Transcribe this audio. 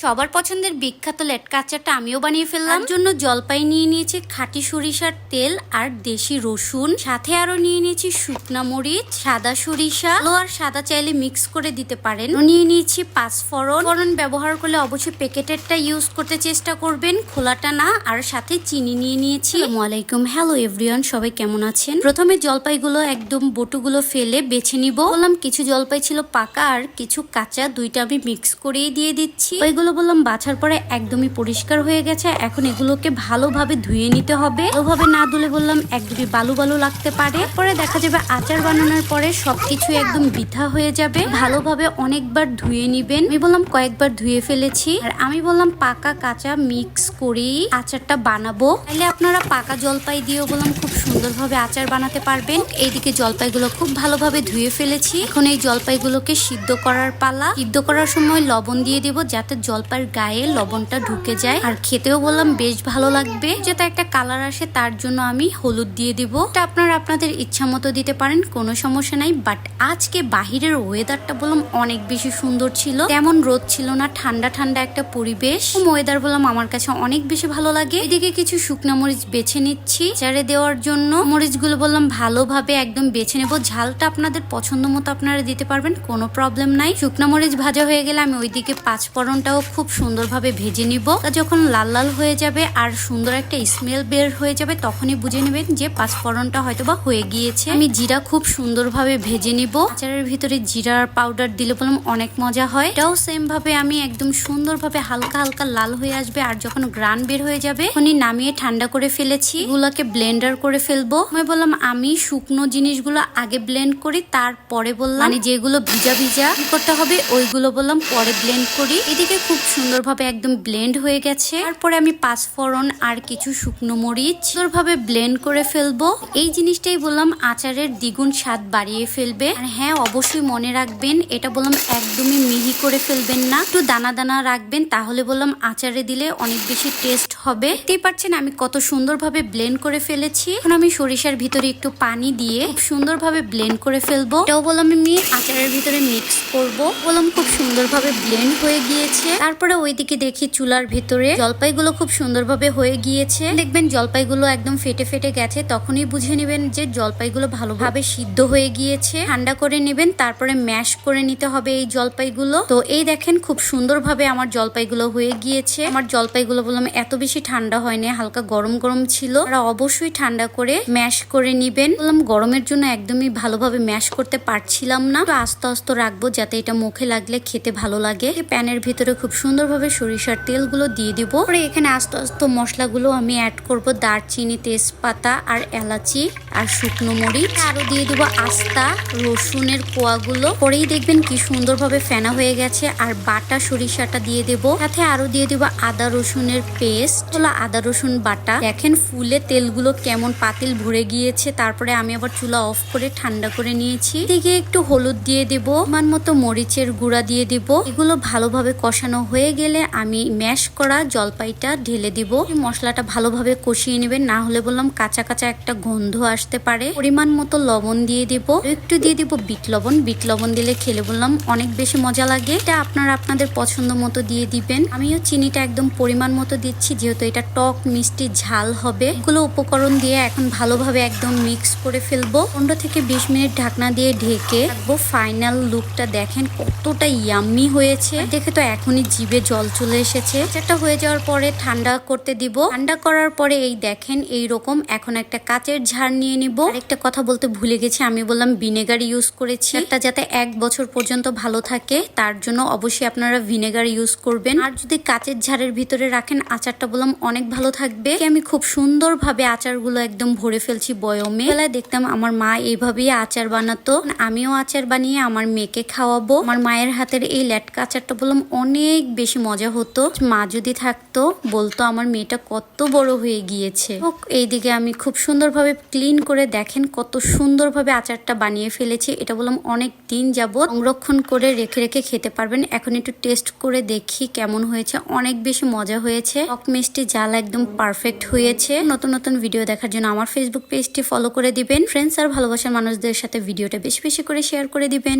সবার পছন্দের বিখ্যাত লেটকা আচারটা আমিও বানিয়ে ফেললাম। জন্য জলপাই নিয়ে নিয়েছি খাঁটি সরিষার তেল আর দেশি রসুন। সাথে আরও নিয়ে নিয়েছি শুকনা মরিচ, সাদা সরিষা। আলো আর সাদা চাইলে মিক্স করে দিতে পারেন। নিয়ে নিয়েছি পাঁচফোড়ন। ফোড়ন ব্যবহার করলে অবশ্যই প্যাকেটেরটা ইউজ করতে চেষ্টা করবেন, খোলাটা না। আর সাথে চিনি নিয়ে নিয়েছি। ওয়ালাইকুম হ্যালো এভরিওয়ান সবাই কেমন আছেন? প্রথমে জলপাইগুলো একদম বটুগুলো ফেলে বেছে নিব। বললাম, কিছু জলপাই ছিল পাকা আর কিছু কাঁচা। দুইটা আমি মিক্স করেই দিয়ে দিচ্ছি। ওইগুলো বললাম, বাছার পরে একদমই পরিষ্কার হয়ে গেছে। এখন এগুলোকে ভালোভাবে ধুয়ে নিতে হবে। ভালোভাবে না ধুলে বললাম, একদমই বালু বালু লাগতে পারে। পরে দেখা যাবে আচার বানানোর পরে সবকিছু একদম বৃথা হয়ে যাবে। ভালোভাবে অনেকবার ধুয়ে নিবেন। আমি বললাম, কয়েকবার ধুয়ে ফেলেছি। আর আমি বললাম, পাকা কাঁচা মিক্স করেই আচারটা বানাবো। তাহলে আপনারা পাকা জলপাই দিয়েও বললাম, খুব সুন্দরভাবে আচার বানাতে পারবেন। এইদিকে জলপাইগুলো খুব ভালোভাবে ধুয়ে ফেলেছি। এখন এই জলপাইগুলোকে সিদ্ধ করার পালা। সিদ্ধ করার সময় লবণ দিয়ে দেব, যাতে জলপাইয়ের গায়ে লবণটা ঢুকে যায়। আর খেতেও বললাম বেশ ভালো লাগবে। যাতে একটা কালার আসে তার জন্য আমি হলুদ দিয়ে দিব। এটা আপনারা আপনাদের ইচ্ছা মতো দিতে পারেন, কোনো সমস্যা নাই। বাট আজকে বাহিরের ওয়েদারটা বললাম অনেক বেশি সুন্দর ছিল। তেমন রোদ ছিল না, ঠান্ডা ঠান্ডা একটা পরিবেশ। ওয়েদার বললাম আমার কাছে অনেক বেশি ভালো লাগে। এদিকে কিছু শুকনা মরিচ বেছে নিচ্ছি চারে দেওয়ার জন্য। মরিচগুলো বললাম ভালোভাবে একদম বেছে নেব। ঝালটা আপনাদের পছন্দ মতো আপনারা দিতে পারবেন, কোনো প্রবলেম নাই। শুকনা মরিচ ভাজা হয়ে গেলে আমি ওইদিকে পাঁচ ফোড়নটাও খুব সুন্দরভাবে ভেজে নিব। যখন লাল লাল হয়ে যাবে আর সুন্দর একটা স্মেল বের হয়ে যাবে, তখনই বুঝে নেবেন যে পাঁচফোড়নটা হয়তো বা হয়ে গিয়েছে। আমি জিরা খুব সুন্দরভাবে ভেজে নিব। আচারের ভিতরে জিরার পাউডার দিলে বললাম অনেক মজা হয়। এটাও সেম ভাবে আমি একদম সুন্দরভাবে হালকা হালকা লাল হয়ে আসবে আর যখন গ্রান বের হয়ে যাবে, তখনই নামিয়ে ঠান্ডা করে ফেলেছি। এগুলোকে ব্লেন্ডার করে ফেলব। আমি বললাম, আমি শুকনো জিনিসগুলো আগে ব্লেন্ড করি, তারপরে বললাম মানে যেগুলো ভিজা ভিজা করতে হবে, ওইগুলো বললাম পরে ব্লেন্ড করি। এদিকে খুব সুন্দরভাবে একদম ব্লেন্ড হয়ে গেছে। তারপরে আমি পাঁচফোড়ন আর কিছু শুকনো মরিচ সুন্দরভাবে ব্লেন্ড করে ফেলব। এই জিনিসটাই বললাম আচারের দ্বিগুণ স্বাদ বাড়িয়ে ফেলবে। আর হ্যাঁ অবশ্যই মনে রাখবেন, এটা বললাম একদমই মিহি করে ফেলবেন না। একটু দানা দানা রাখবেন, তাহলে বললাম আচারে দিলে অনেক বেশি টেস্ট হবে। দেখতেই পাচ্ছেন আমি কত সুন্দরভাবে ব্লেন্ড করে ফেলেছি। এখন আমি সরিষার ভিতরে একটু পানি দিয়ে খুব সুন্দরভাবে ব্লেন্ড করে ফেলব। এটাও বললাম আমি আচারের ভিতরে মিক্স করব। বললাম খুব সুন্দরভাবে ব্লেন্ড হয়ে গিয়েছে। তারপরে ওইদিকে দেখি চুলার ভিতরে জলপাইগুলো খুব সুন্দরভাবে হয়ে গিয়েছে। দেখবেন জলপাইগুলো একদম ফেটে ফেটে গেছে, তখনই বুঝে নেবেন যে জলপাইগুলো ভালোভাবে সিদ্ধ হয়ে গিয়েছে। ঠান্ডা করে নেবেন, তারপরে ম্যাশ করে নিতে হবে এই জলপাইগুলো। তো এই দেখেন খুব সুন্দরভাবে আমার জলপাইগুলো হয়ে গিয়েছে। আমার জলপাইগুলো বললাম, এত বেশি ঠান্ডা হয়নি, হালকা গরম গরম ছিল। আর অবশ্যই ঠান্ডা করে ম্যাশ করে নিবেন। বললাম, গরমের জন্য একদমই ভালোভাবে ম্যাশ করতে পারছিলাম না। আস্তে আস্তে রাখব যাতে এটা মুখে লাগলে খেতে ভালো লাগে। প্যানের ভিতরে খুব সুন্দরভাবে সরিষার তেলগুলো দিয়ে দিব। পরে এখানে আস্তে আস্তে মশলাগুলো আমি অ্যাড করব দারচিনি, তেজপাতা আর এলাচি আর শুকনো মরিচ। আরও দিয়ে দিব আস্তা, রসুনের কোয়াগুলো। পরেই দেখবেন কি সুন্দরভাবে ফেনা হয়ে গেছে আর বাটা সরিষাটা দিয়ে দেব। সাথে আরও দিয়ে দিব আদা রসুনের পেস্ট। হলো আদা রসুন বাটা। দেখেন ফুলে তেলগুলো কেমন পাতিল ভরে গিয়েছে। তারপরে আমি আবার চুলা অফ করে ঠান্ডা করে নিয়েছি। দিকে একটু হলুদ দিয়ে দেব। মান মতো মরিচের গুঁড়া দিয়ে দেব। এগুলো ভালোভাবে কষানো হয়ে গেলে আমি ম্যাশ করা জলপাইটা ঢেলে দিব। মশলাটা ভালোভাবে কষিয়ে নেবেন। না হলে বললাম কাঁচা কাঁচা একটা গন্ধ আসতে পারে। পরিমাণ মতো লবণ দিয়ে দেব। একটু দিয়ে দিব বিট লবণ। বিট লবণ দিলে খেলে বললাম অনেক বেশি মজা লাগে। এটা আপনারা আপনাদের পছন্দ মতো দিয়ে দিবেন। আমিও চিনিটা একদম পরিমাণ মতো দিচ্ছি, যেহেতু এটা টক মিষ্টি ঝাল হবে। এগুলো উপকরণ দিয়ে এখন ভালোভাবে একদম মিক্স করে ফেলব। পনেরো থেকে বিশ মিনিট ঢাকনা দিয়ে ঢেকে ফাইনাল লুকটা দেখেন কতটা ইয়াম্মি হয়েছে। দেখে তো এখনই জিভে জল চলে এসেছে। সেটা হয়ে যাওয়ার পরে ঠান্ডা করতে দিব। ঠান্ডা করার পরে এই দেখেন, এই রকম এখন একটা কাচের ঝাড় নিয়ে নিব। একটা কথা বলতে ভুলে গেছি, আমি বললাম ভিনেগার ইউজ করেছি। একটা যাতে এক বছর পর্যন্ত ভালো থাকে, তার জন্য অবশ্যই আপনারা ভিনেগার ইউজ করবেন। আর যদি কাচের ঝাড়ের ভিতরে রাখেন, আচারটা বললাম অনেক ভালো থাকবে। আমি খুব সুন্দরভাবে আচারগুলো একদম ভরে ফেলছি বয়মে। বেলায় দেখতাম আমার মা এইভাবেই আচার বানাতো। আমিও আচার বানিয়ে আমার মেয়েকে খাওয়াবো। আমার মায়ের হাতের এই ল্যাটকা আচারটা বললাম অনেক বেশি মজা হতো। মা যদি থাকতো, বলতো আমার মেয়েটা কত বড় হয়ে গিয়েছে। এইদিকে আমি খুব সুন্দরভাবে ক্লিন করে দেখেন কত সুন্দরভাবে আচারটা বানিয়ে ফেলেছি। এটা বললাম অনেক দিন যাবত সংরক্ষণ করে রেখে রেখে খেতে পারবেন। এখন একটু টেস্ট করে দেখি কেমন হয়েছে। অনেক বেশি মজা হয়েছে। টক মিষ্টি জাল একদম পারফেক্ট হয়েছে। নতুন নতুন ভিডিও দেখার জন্য আমার ফেসবুক পেজটি ফলো করে দিবেন। ফ্রেন্ডস আর ভালোবাসার মানুষদের সাথে ভিডিওটা বেশি বেশি করে শেয়ার করে দিবেন।